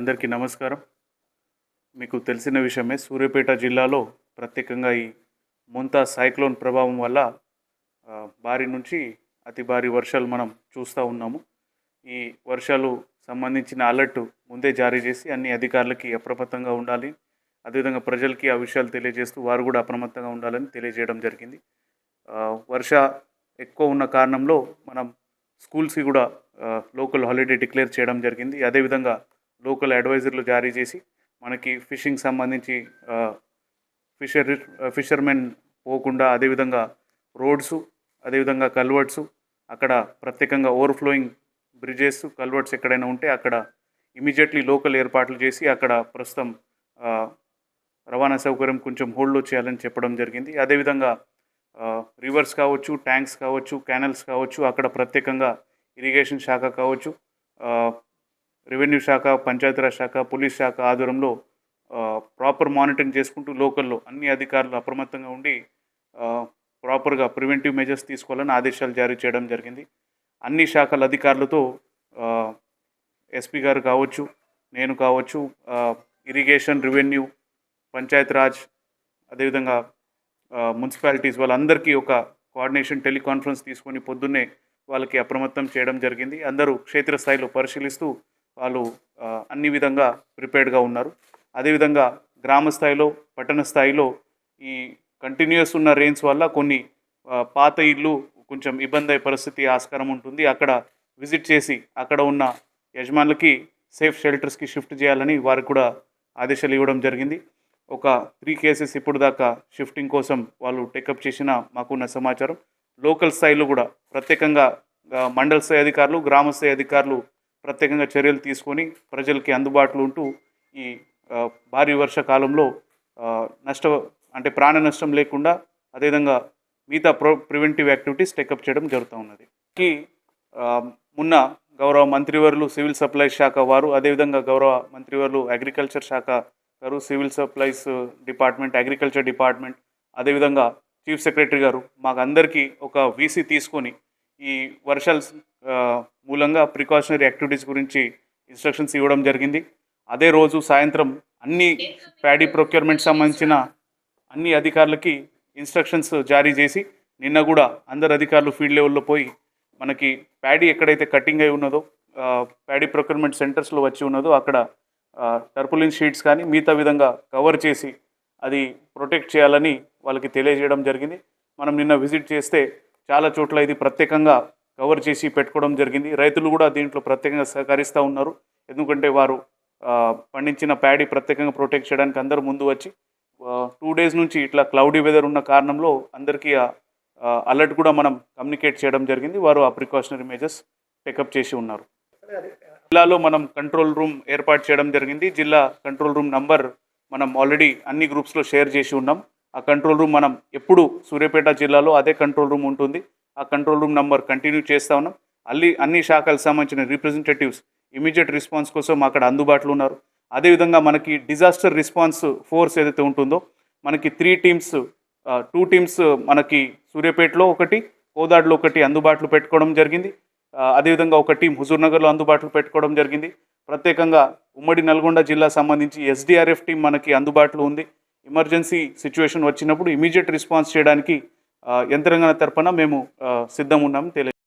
అందరికీ నమస్కారం. మీకు తెలిసిన విషయమే సూర్యాపేట జిల్లాలో ప్రత్యేకంగా ఈ ముంతా సైక్లోన్ ప్రభావం వల్ల భారీ నుంచి అతి భారీ వర్షాలు మనం చూస్తూ ఉన్నాము. ఈ వర్షాలు సంబంధించిన అలర్ట్ ముందే జారీ చేసి అన్ని అధికారులకి అప్రమత్తంగా ఉండాలి. అదేవిధంగా ప్రజలకి ఆ విషయాలు తెలియజేస్తూ వారు కూడా అప్రమత్తంగా ఉండాలని తెలియజేయడం జరిగింది. వర్ష ఎక్కువ ఉన్న కారణంలో మనం స్కూల్స్కి కూడా లోకల్ హాలిడే డిక్లేర్ చేయడం జరిగింది. అదేవిధంగా లోకల్ అడ్వైజర్లు జారీ చేసి మనకి ఫిషింగ్ సంబంధించి ఫిషర్ ఫిషర్మెన్ పోకుండా అదేవిధంగా రోడ్సు అదేవిధంగా కల్వర్ట్స్ అక్కడ ప్రత్యేకంగా ఓవర్ఫ్లోయింగ్ బ్రిడ్జెస్ కల్వర్ట్స్ ఎక్కడైనా ఉంటే అక్కడ ఇమీడియట్లీ లోకల్ ఏర్పాట్లు చేసి అక్కడ ప్రస్తుతం రవాణా సౌకర్యం కొంచెం హోల్డ్లో చేయాలని చెప్పడం జరిగింది. అదేవిధంగా రివర్స్ కావచ్చు ట్యాంక్స్ కావచ్చు క్యానల్స్ కావచ్చు అక్కడ ప్రత్యేకంగా ఇరిగేషన్ శాఖ కావచ్చు రెవెన్యూ శాఖ పంచాయతీరాజ్ శాఖ పోలీస్ శాఖ ఆధ్వర్యంలో ప్రాపర్ మానిటరింగ్ చేసుకుంటూ లోకల్లో అన్ని అధికారులు అప్రమత్తంగా ఉండి ప్రాపర్గా ప్రివెంటివ్ మెజర్స్ తీసుకోవాలని ఆదేశాలు జారీ చేయడం జరిగింది. అన్ని శాఖల అధికారులతో ఎస్పీ గారు కావచ్చు నేను కావచ్చు ఇరిగేషన్ రెవెన్యూ పంచాయతీరాజ్ అదేవిధంగా మున్సిపాలిటీస్ వాళ్ళందరికీ ఒక కోఆర్డినేషన్ టెలికాన్ఫరెన్స్ తీసుకొని పొద్దున్నే వాళ్ళకి అప్రమత్తం చేయడం జరిగింది. అందరూ క్షేత్రస్థాయిలో పరిశీలిస్తూ వాళ్ళు అన్ని విధంగా ప్రిపేర్డ్గా ఉన్నారు. అదేవిధంగా గ్రామ స్థాయిలో పట్టణ స్థాయిలో ఈ కంటిన్యూస్ ఉన్న రెయిన్స్ వల్ల కొన్ని పాత ఇల్లు కొంచెం ఇబ్బంది అయ్యే పరిస్థితి ఆస్కారం ఉంటుంది. అక్కడ విజిట్ చేసి అక్కడ ఉన్న యజమానులకి సేఫ్ షెల్టర్స్కి షిఫ్ట్ చేయాలని వారికి కూడా ఆదేశాలు ఇవ్వడం జరిగింది. ఒక త్రీ కేసెస్ ఇప్పుడు దాకా షిఫ్టింగ్ కోసం వాళ్ళు టేకప్ చేసిన మాకున్న సమాచారం. లోకల్ స్థాయిలో కూడా ప్రత్యేకంగా మండల స్థాయి అధికారులు గ్రామ స్థాయి అధికారులు ప్రత్యేకంగా చర్యలు తీసుకొని ప్రజలకి అందుబాటులో ఉంటూ ఈ భారీ వర్షకాలంలో నష్ట అంటే ప్రాణ నష్టం లేకుండా అదేవిధంగా మిగతా ప్రో ప్రివెంటివ్ యాక్టివిటీస్ టేకప్ చేయడం జరుగుతూ ఉన్నది. ఈ మొన్న గౌరవ మంత్రివర్లు సివిల్ సప్లైస్ శాఖ వారు అదేవిధంగా గౌరవ మంత్రివర్లు అగ్రికల్చర్ శాఖ గారు civil supplies department agriculture department అదేవిధంగా చీఫ్ సెక్రటరీ గారు మాకు అందరికీ ఒక వీసీ తీసుకొని ఈ వర్షాల మూలంగా ప్రికాషనరీ యాక్టివిటీస్ గురించి ఇన్స్ట్రక్షన్స్ ఇవ్వడం జరిగింది. అదే రోజు సాయంత్రం అన్ని ప్యాడీ ప్రొక్యూర్మెంట్ సంబంధించిన అన్ని అధికారులకి ఇన్స్ట్రక్షన్స్ జారీ చేసి నిన్న కూడా అందరు అధికారులు ఫీల్డ్ లెవెల్లో పోయి మనకి ప్యాడీ ఎక్కడైతే కటింగ్ అయి ఉన్నదో ప్యాడీ ప్రొక్యూర్మెంట్ సెంటర్స్లో వచ్చి ఉన్నదో అక్కడ టర్పులిన్ షీట్స్ కానీ మిగతా విధంగా కవర్ చేసి అది ప్రొటెక్ట్ చేయాలని వాళ్ళకి తెలియజేయడం జరిగింది. మనం నిన్న విజిట్ చేస్తే చాలా చోట్ల ఇది ప్రత్యేకంగా కవర్ చేసి పెట్టుకోవడం జరిగింది. రైతులు కూడా దీంట్లో ప్రత్యేకంగా సహకరిస్తూ ఉన్నారు. ఎందుకంటే వారు పండించిన ప్యాడీ ప్రత్యేకంగా ప్రొటెక్ట్ చేయడానికి అందరూ ముందు వచ్చి టూ డేస్ నుంచి ఇట్లా క్లౌడీ వెదర్ ఉన్న కారణంలో అందరికీ అలర్ట్ కూడా మనం కమ్యూనికేట్ చేయడం జరిగింది. వారు ఆ ప్రికాషనరీ మెజర్స్ టేకప్ చేసి ఉన్నారు. జిల్లాలో మనం కంట్రోల్ రూమ్ ఏర్పాటు చేయడం జరిగింది. జిల్లా కంట్రోల్ రూమ్ నంబర్ మనం ఆల్రెడీ అన్ని గ్రూప్స్లో షేర్ చేసి ఉన్నాం. ఆ కంట్రోల్ రూమ్ మనం ఎప్పుడు సూర్యాపేట జిల్లాలో అదే కంట్రోల్ రూమ్ ఉంటుంది. ఆ కంట్రోల్ రూమ్ నంబర్ కంటిన్యూ చేస్తా ఉన్నాం. అల్లి అన్ని శాఖలకు సంబంధించిన రిప్రజెంటేటివ్స్ ఇమీడియట్ రెస్పాన్స్ కోసం అక్కడ అందుబాటులో ఉన్నారు. అదేవిధంగా మనకి డిజాస్టర్ రెస్పాన్స్ ఫోర్స్ ఏదైతే ఉంటుందో మనకి త్రీ టీమ్స్ టూ టీమ్స్ మనకి సూర్యాపేటలో ఒకటి కోదాడులో ఒకటి అందుబాటులో పెట్టుకోవడం జరిగింది. అదేవిధంగా ఒక టీం హుజూర్నగర్లో అందుబాటులో పెట్టుకోవడం జరిగింది. ప్రత్యేకంగా ఉమ్మడి నల్గొండ జిల్లా సంబంధించి ఎస్డిఆర్ఎఫ్ టీం మనకి అందుబాటులో ఉంది. ఎమర్జెన్సీ సిచ్యువేషన్ వచ్చినప్పుడు ఇమీడియట్ రెస్పాన్స్ చేయడానికి ఆ, యంత్రాంగ మేము సిద్ధం ఉన్నాము తెలియ